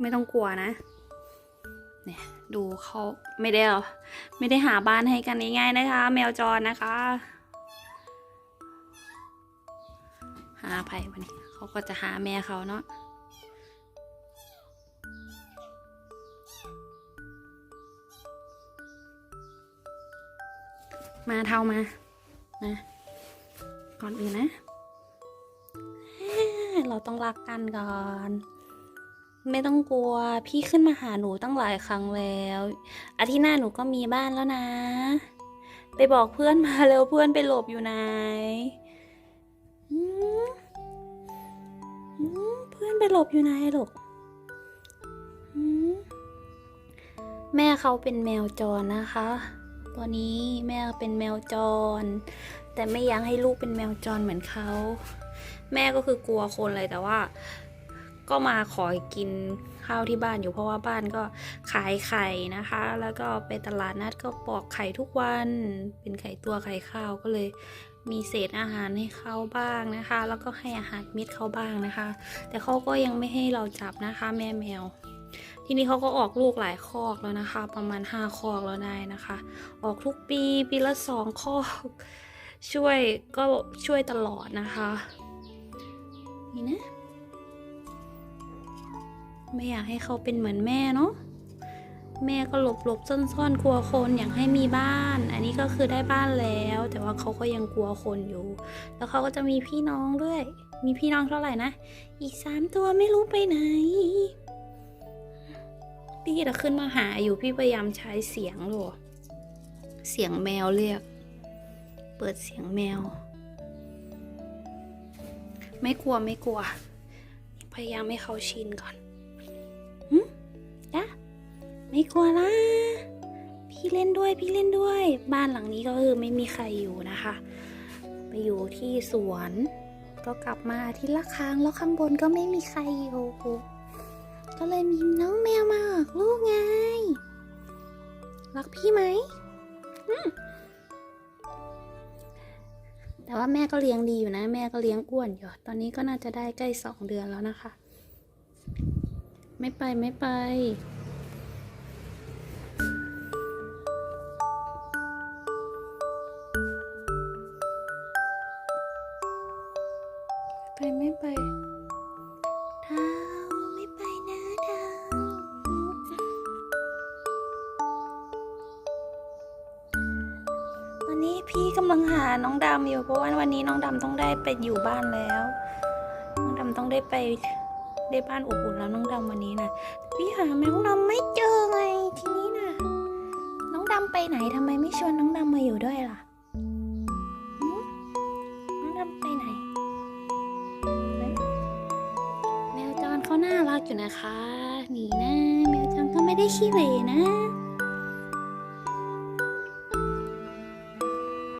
ไม่ต้องกลัวนะ เนี่ยดูเขาไม่ได้เอไม่ได้หาบ้านให้กันง่ายๆนะคะ แมวจรนะคะ หาไผ่วันนี้เขาก็จะหาแม่เขาเนาะมาเท่ามานะก่อนอื่นนะ เราต้องรักกันก่อน ไม่ต้องกลัว พี่ขึ้นมาหาหนูตั้งหลายครั้งแล้ว อาทิตย์หน้าหนูก็มีบ้านแล้วนะ ไปบอกเพื่อนมาเร็วเพื่อนไปหลบอยู่ไหนเพื่อนไปหลบอยู่ไหนหลูกอืมแม่เขาเป็นแมวจรนะคะ ตอนนี้แม่เป็นแมวจร แต่ไม่อยากให้ลูกเป็นแมวจรเหมือนเขา แม่ก็คือกลัวคนเลยแต่ว่า ก็มาขอกินข้าวที่บ้านอยู่เพราะว่าบ้านก็ขายไข่นะคะ แล้วก็ไปตลาดนัดก็ปอกไข่ทุกวัน เป็นไข่ตัวไข่ข้าวก็เลยมีเศษอาหารให้เขาบ้างนะคะ แล้วก็ให้อาหารเม็ดเขาบ้างนะคะ แต่เขาก็ยังไม่ให้เราจับนะคะ แม่แมว ทีนี้เขาก็ออกลูกหลายคอกแล้วนะคะ ประมาณห้าคอกแล้วได้นะคะ ออกทุกปีปีละสองคอก ช่วยก็ช่วยตลอดนะคะ นี่นะ ไม่อยากให้เขาเป็นเหมือนแม่เนาะแม่ก็หลบหลบซ่อนซ่อนๆกลัวคนอยากให้มีบ้าน อันนี้ก็คือได้บ้านแล้ว แต่ว่าเขาก็ยังกลัวคนอยู่ แล้วเขาก็จะมีพี่น้องด้วย มีพี่น้องเท่าไหร่นะ อีกสามตัวไม่รู้ไปไหนพี่จะขึ้นมาหาอยู่พี่พยายามใช้เสียงดูเสียงแมวเรียก เปิดเสียงแมว ไม่กลัวไม่กลัว พยายามให้เขาชินก่อน ไม่กลัวนะพี่เล่นด้วยพี่เล่นด้วย บ้านหลังนี้ก็คือไม่มีใครอยู่นะคะ ไปอยู่ที่สวน ก็กลับมาที่ละครั้งแล้วข้างบนก็ไม่มีใครอยู่ก็เลยมีน้องแมวมาออกลูกไง รักพี่ไหมมแต่ว่าแม่ก็เลี้ยงดีอยู่นะ แม่ก็เลี้ยงอ้วนอยู่ ตอนนี้ก็น่าจะได้ใกล้สองเดือนแล้วนะคะ ไม่ไปไม่ไป ไปไม่ไปเท้าไม่ไปนะเท้าตอนนี้พี่กำลังหาน้องดำอยู่เพราะว่าวันนี้น้องดำต้องได้ไปอยู่บ้านแล้ว น้องดำต้องได้ไปได้บ้านอบอุ่นแล้วน้องดำวันนี้นะพี่หาแมวน้องดำไม่เจอไงทีนี้นะน้องดำไปไหนทำไมไม่ชวนน้องดำมาอยู่ด้วยล่ะน้องดำไปไหน น่ารักอยู่นะคะ นี่นะแมวจังก็ไม่ได้ขี้เหร่นะ